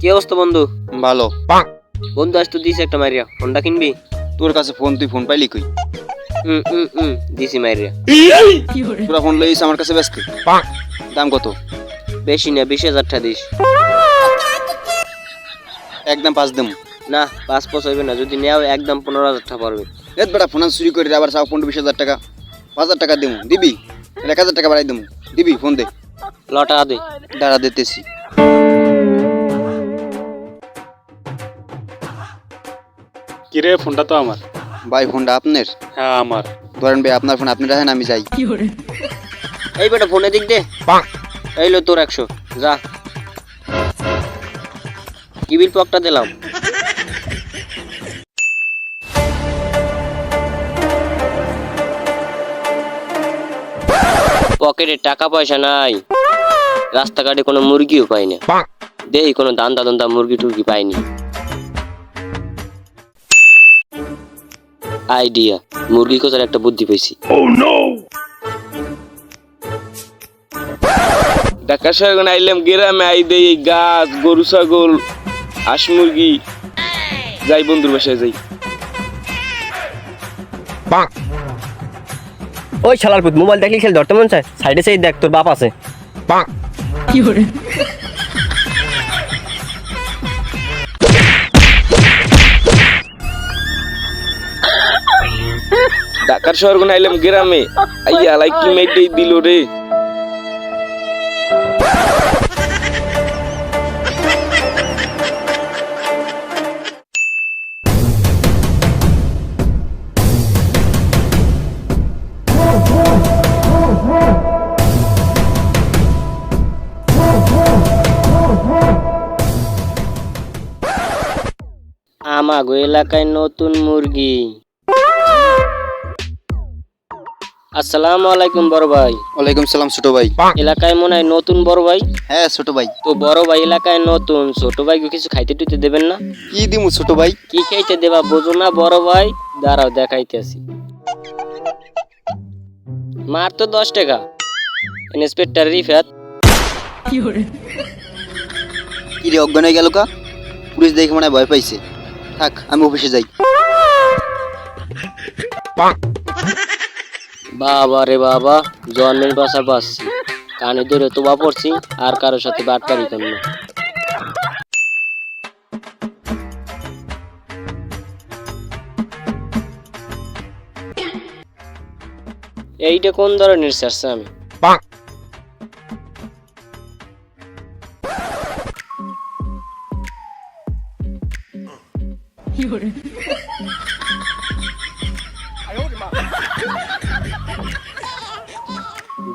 কি অবস্থা বন্ধু? ভালো। বন্ধু আজ তো দিস একটা মারিয়া ফোনটা কিনবি? তোর কাছে ফোন তুই ফোন পাইলি কই? হুম হুম হুম দিছি মারিয়া তোরা ফোন লইস আমার কাছে ব্যস্ত দাম কত? বেশি না বিশ হাজার টাকা দিস। একদম পাঁচ দেম। না পাঁচ পাঁচ হইবে না যদি নেও একদম পনেরো হাজার টাকা পারবে এত বেটা ফোন চুরি করে আবার চাও পনেরো বিশ হাজার টাকা। পাঁচ হাজার টাকা দেবো দিবি? এক হাজার টাকা বাড়াই দেবো দিবি ফোন দে। লটা দে। দাঁড়া দিতেছি। কিরে ফোনটা তো আমার। ভাই ফোনটা আপনার? হ্যাঁ আমার। ধরেন ভাই আপনার ফোন আপনি রাখেন আমি যাই। এই বেটা ফোনে দিক দে। এই লো তোর একশো। যা। কি বিল পকটা দিলাম। পকেটে টাকা পয়সা নাই। রাস্তাঘাটে কোনো মুরগিও পাই না। দেখি কোনো দান্দা দান্দা মুরগি টুরগি পাইনি। আইডিয়া মুরগি খোঁজার একটা বুদ্ধি পেয়েছি ঢাকা শহর আইলাম গ্রামে আই দেই গাছ গরু ছাগল হাঁস মুরগি। যাই বন্ধুর বাসায় যাই। ওই শালার পুত মোবাইল দেখলি খেল ধরতে মন চায়? সাইডে সাইড দেখ তোর বাপ আছে। ঢাকার শহর আইলাম গ্রামে। আইয়া লাই কি মেয়েটাই দিল রে? আমাগো এলাকায় নতুন মুরগি। আসসালামু আলাইকুম বড় ভাই। ওয়ালাইকুম সালাম ছোট ভাই। এলাকায় মনে হয় নতুন বড় ভাই? হ্যাঁ ছোট ভাই। তো বড় ভাই এলাকায় নতুন ছোট ভাইকে কিছু খাইতে টুইতে দেবেন না? কি দিমু ছোট ভাই? কি খাইতে দেবা বোঝো না বড় ভাই? দাঁড়াও দেখাইতেছি মার তো দশ টাকা। ইন্সপেক্টর রিফাত। কি রে অজ্ঞান হয়ে গেল কা? পুলিশ দেখে মনে হয় ভয় পাইছে। থাক আমি অফিসে যাই। বাবা রে বাবা জন্মের বাসা পাচ্ছি কানে ধরে তো বা পড়ছি আর কারোর সাথে বাটপারি করি না। এইটা কোন ধরনের চাচ্ছে আমি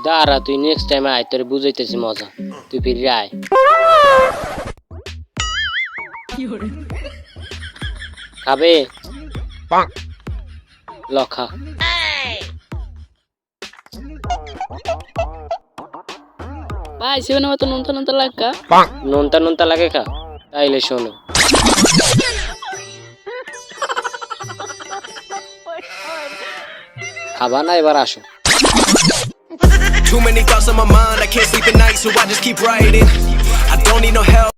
দাঁড়া তুই নেক্সট টাইম আয় তোর বুঝাইতেছি মজা। তুই ফিরে আয়। খাবে? লখা ভাই সেভেন মতো নুনতা নুনতা লাগা নুনতা নুনতা লাগে খা। তাইলে শোনো। খাবা না এবার আসো। Too many thoughts on my mind, I can't sleep at night, so I just keep writing. I don't need no help.